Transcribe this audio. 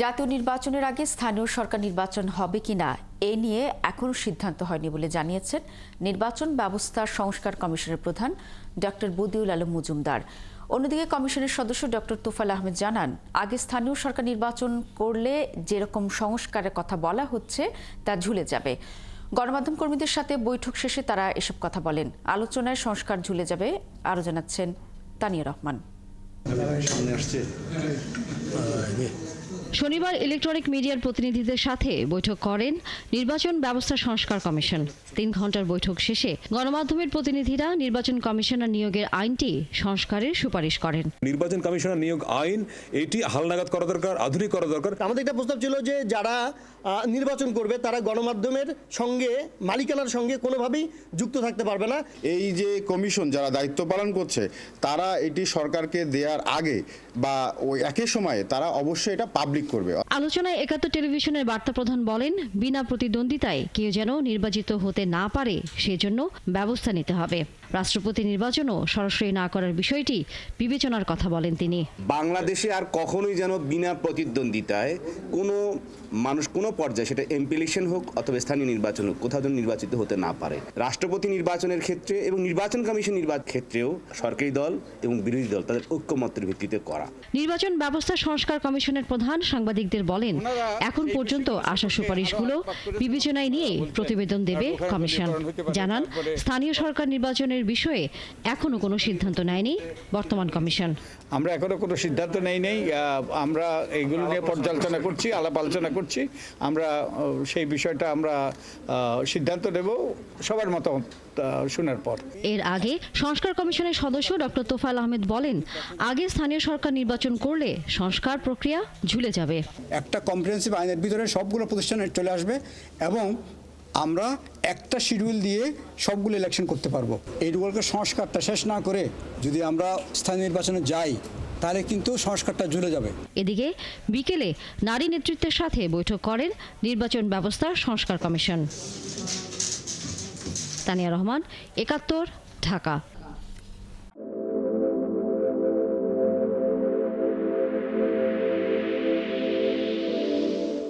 জাতীয় নির্বাচনের আগে স্থানীয় সরকার নির্বাচন হবে কিনা, এ নিয়ে এখনও সিদ্ধান্ত হয়নি বলে জানিয়েছেন নির্বাচন ব্যবস্থা সংস্কার কমিশনের প্রধান ডক্টর বদিউল আলম মজুমদার। অন্যদিকে কমিশনের সদস্য ডক্টর তোফাল আহমেদ জানান, আগে স্থানীয় সরকার নির্বাচন করলে যেরকম সংস্কারের কথা বলা হচ্ছে, তা ঝুলে যাবে। গণমাধ্যম কর্মীদের সাথে বৈঠক শেষে তারা এসব কথা বলেন। আলোচনায় সংস্কার ঝুলে যাবে, আরও জানাচ্ছেন তানিয়া রহমান। সামনে আসছে শনিবার ইলেকট্রনিক মিডিয়ার প্রতিনিধিদের সাথে বৈঠক করেন নির্বাচন ব্যবস্থা সংস্কার কমিশন। তিন ঘণ্টার বৈঠক শেষে গণমাধ্যমের প্রতিনিধিরা নির্বাচন কমিশনার নিয়োগের আইনটি সংস্কারের সুপারিশ করেন। নির্বাচন কমিশনার নিয়োগ আইন এটি হালনাগাদ করা দরকার আধুনিক করা দরকার। আমাদের একটা প্রস্তাব ছিল যে যারা আহ, নির্বাচন করবে তারা গণমাধ্যমের সঙ্গে মালিকানার সঙ্গে কোনোভাবেই যুক্ত থাকতে পারবে না। এই যে কমিশন যারা দায়িত্ব পালন করছে তারা এটি সরকারকে দেওয়ার আগে বা ওই একই সময়ে তারা অবশ্যই এটা পাবলিক করবে। আলোচনায় একাত্তর টেলিভিশনের বার্তা প্রধান বলেন, বিনা প্রতিদ্বন্দ্বিতায় কেউ যেন নির্বাচিত হতে না পারে, সেজন্য ব্যবস্থা নিতে হবে। রাষ্ট্রপতি নির্বাচনও সরাসরি না করার বিষয়টি বিবেচনার কথা বলেন তিনি। বাংলাদেশে আর কখনোই যেন বিনা প্রতিদ্বন্দ্বিতায় কোনো মানুষ কোনো পর্যায়ে সেটা এমপি ইলেকশন হোক অথবা স্থানীয় নির্বাচন হোক কোথাও যেন নির্বাচিত হতে না পারে। রাষ্ট্রপতি নির্বাচনের ক্ষেত্রে এবং নির্বাচন কমিশন নির্বাচন ক্ষেত্রেও সরকারি দল এবং বিরোধী দল তাদের ঐক্যমত্যের ভিত্তিতে করা। নির্বাচন ব্যবস্থা সংস্কার কমিশনের প্রধান সাংবাদিকদের বলেন এখন পর্যন্ত আসা সুপারিশগুলো বিবেচনায় নিয়ে প্রতিবেদন দেবে কমিশন। জানান স্থানীয় সরকার নির্বাচনের বিষয়ে এখনও কোনো সিদ্ধান্ত নেয়নি বর্তমান কমিশন। আমরা এখনও কোনো সিদ্ধান্ত নেই নেই। আমরা এইগুলো নিয়ে পর্যালোচনা করছি আলাপ আলোচনা করছি। আমরা সেই বিষয়টা আমরা সিদ্ধান্ত নেব সবার আহ, শোনার পর। এর আগে সংস্কার কমিশনের সদস্য ডক্টর তোফাল আহমেদ বলেন আগে স্থানীয় সরকার নির্বাচন করলে সংস্কার প্রক্রিয়া ঝুলে যাবে। একটা কম্প্রিহেন্সিভ আইনের ভিতরে সবগুলো প্রতিষ্ঠানে চলে আসবে এবং আমরা একটা শিডিউল দিয়ে সবগুলো ইলেকশন করতে পারব। এইগুলোকে সংস্কারটা শেষ না করে যদি আমরা স্থানীয় নির্বাচনে যাই, তাহলে কিন্তু সংস্কারটা জুড়ে যাবে। এদিকে বিকেলে নারী নেতৃত্বের সাথে বৈঠক করেন নির্বাচন ব্যবস্থা সংস্কার কমিশন। তানিয়া রহমান, একাত্তর, ঢাকা।